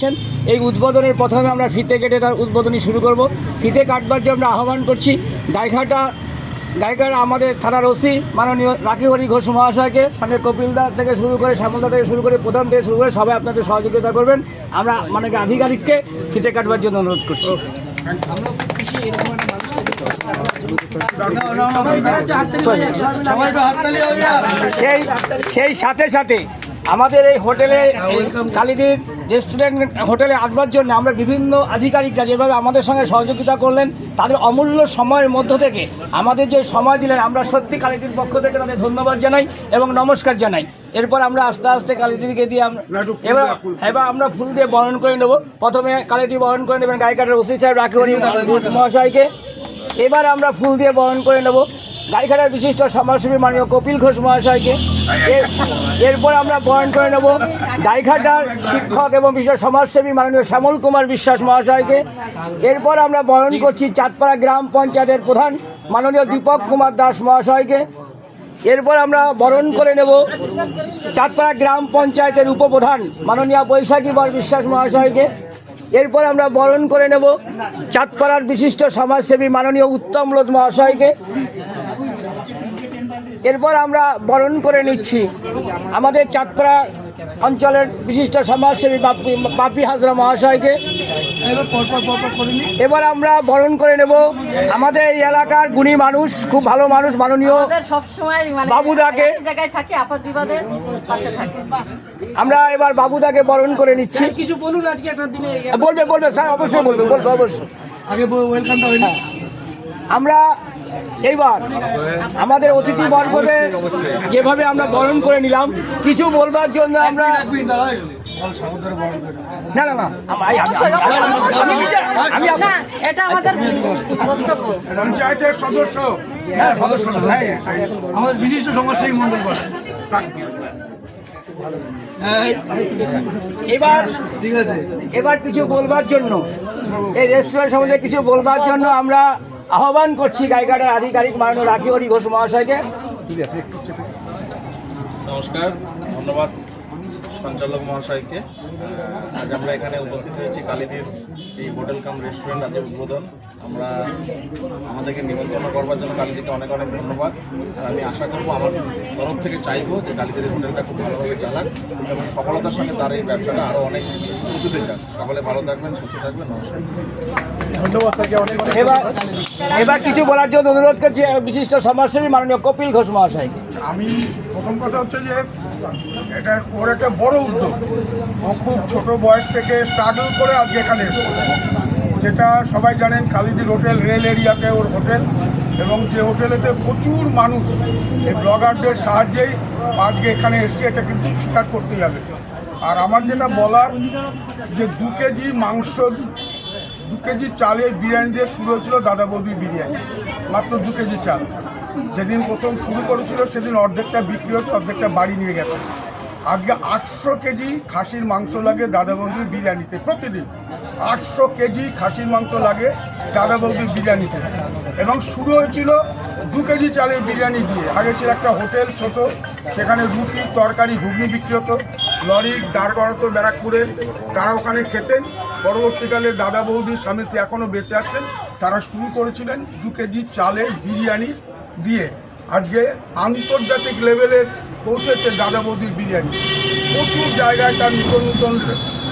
করছেন এই উদ্বোধনের প্রথমে আমরা ফিতে কেটে তার উদ্বোধনী শুরু করব। ফিতে কাটবার জন্য আমরা আহ্বান করছি গাইঘাটা গায়িকারা আমাদের থানার ওসি মাননীয় রাখি হরি ঘোষ মহাশয়কে, সঙ্গে কপিলদা থেকে শুরু করে শ্যামলদা থেকে শুরু করে প্রধান থেকে শুরু করে সবাই আপনাদের সহযোগিতা করবেন। আমরা মানে আধিকারিককে ফিতে কাটবার জন্য অনুরোধ করছি। সেই সেই সাথে সাথে আমাদের এই হোটেলে কালীদির রেস্টুরেন্ট হোটেলে আসবার জন্য আমরা বিভিন্ন আধিকারিকরা যেভাবে আমাদের সঙ্গে সহযোগিতা করলেন তাদের অমূল্য সময়ের মধ্য থেকে আমাদের যে সময় দিলেন আমরা সত্যি কালীদির পক্ষ থেকে তাদের ধন্যবাদ জানাই এবং নমস্কার জানাই। এরপর আমরা আস্তে আস্তে কালীদিকে দিয়ে আমরা এবার এবার আমরা ফুল দিয়ে বরণ করে নেব। প্রথমে কালীদি বরণ করে নেবেন গায়িকাটার ওসি সাহেব রাখি মহাশয়কে। এবার আমরা ফুল দিয়ে বরণ করে নেব। গাইঘাটার বিশিষ্ট সমাজসেবী মাননীয় কপিল ঘোষ মহাশয়কে। এর- এরপর আমরা বরণ করে নেব গাইঘাটার শিক্ষক এবং বিশিষ্ট সমাজসেবী মাননীয় শ্যামল কুমার বিশ্বাস মহাশয়কে। এরপর আমরা বরণ করছি চাঁদপাড়া গ্রাম পঞ্চায়েতের প্রধান মাননীয় দীপক কুমার দাস মহাশয়কে। এরপর আমরা বরণ করে নেব চাঁদপাড়া গ্রাম পঞ্চায়েতের উপপ্রধান মাননীয় বৈশাখী বর বিশ্বাস মহাশয়কে। এরপর আমরা বরণ করে নেব চাঁদপাড়ার বিশিষ্ট সমাজসেবী মাননীয় উত্তম লোধ মহাশয়কে। এরপর আমরা বরণ করে নিচ্ছি। আমাদের চাঁদপাড়া অঞ্চলের বিশিষ্ট সমাজসেবী বাপি বাপি হাজরা মহাশয়কে। এবার আমরা বরণ করে নেব। আমাদের এই এলাকার গুণী মানুষ খুব ভালো মানুষ মাননীয় সবসময় মানে বাবুদাকে- একই জায়গায় থাকে আপদ বিপদে পাশে থাকে। আমরা এবার বাবুদাকে বরণ করে নিচ্ছি। কিছু বলুন আজকে একটা দিনে। বলবে বলবে স্যার অবশ্যই বলবে বলবে অবশ্যই। আগে ওয়েলকামটা হয়নি। আমরা এইবার আমাদের অতিথি বর্গদের যেভাবে আমরা বরণ করে নিলাম কিছু বলবার জন্য আমরা না না না আমি- এটা আমাদের পঞ্চায়েতের সদস্য। হ্যাঁ সদস্য হ্যাঁ আমাদের বিশিষ্ট সমাজসেবী মন্ডল হ্যাঁ এবার ঠিক আছে। এবার কিছু বলবার জন্য এই রেস্টুরেন্ট সম্বন্ধে কিছু বলবার জন্য আমরা আহ্বান করছি গায়িকাটার আধিকারিক মাননীয় রাখি হরি ঘোষ মহাশয়কে। নমস্কার ধন্যবাদ। সঞ্চালক মহাশয়কে। আজ আমরা এখানে উপস্থিত হয়েছি কালীদের এই হোটেল কাম রেস্টুরেন্ট আজ উদ্বোধন। আমরা আমাদেরকে নিমন্ত্রণ করবার জন্য কালীদিকে অনেক অনেক ধন্যবাদ। আমি আশা করব আমার তরফ থেকে চাইব যে কালীদের এই হোটেলটা খুব ভালোভাবে চালাক এবং সফলতার সঙ্গে তার এই ব্যবসাটা আরও অনেক উঁচুতে যাক। সকলে ভালো থাকবেন সুস্থ থাকবেন নমস্কার। এবার এবার কিছু বলার জন্য অনুরোধ করছি বিশিষ্ট সমাজসেবী মাননীয় কপিল ঘোষ মহাশয়কে। আমি প্রথম কথা হচ্ছে যে এটা ওর একটা বড় উদ্যোগ। ও খুব ছোট বয়স থেকে স্ট্রাগল করে আজকে এখানে যেটা সবাই জানেন কালিদির হোটেল, রেল এরিয়াতে ওর হোটেল এবং যে হোটেলেতে প্রচুর মানুষ, এই ব্লগারদের সাহায্যেই আজকে এখানে এসছে, এটা কিন্তু স্বীকার করতে যাবে। আর আমার যেটা বলার, যে দু কেজি মাংস, দু কেজি চালের বিরিয়ানি দিয়ে শুরু হয়েছিল দাদা বৌদির বিরিয়ানি, মাত্র দু কেজি চাল। যেদিন প্রথম শুরু করেছিল, সেদিন অর্ধেকটা বিক্রি হচ্ছে অর্ধেকটা বাড়ি নিয়ে গেছে। আজকে আটশো কেজি খাসির মাংস লাগে দাদা বৌদির বিরিয়ানিতে, প্রতিদিন। আটশো কেজি খাসির মাংস লাগে দাদা বৌদির বিরিয়ানিতে। এবং শুরু হয়েছিল দু কেজি চালের বিরিয়ানি দিয়ে। আগে ছিল একটা হোটেল ছোট, সেখানে রুটি, তরকারি, ঘুগনি বিক্রি হতো। লরি, দাঁড় করাতো ব্যারাকপুরের, তারা ওখানে খেতেন। পরবর্তীকালে দাদা বৌদি স্বামী এখনও বেঁচে আছেন। তারা শুরু করেছিলেন দু কেজি চালের বিরিয়ানি। দিয়ে আজকে আন্তর্জাতিক লেভেলে পৌঁছেছে দাদা বৌদির বিরিয়ানি। প্রচুর জায়গায় তার নতুন নতুন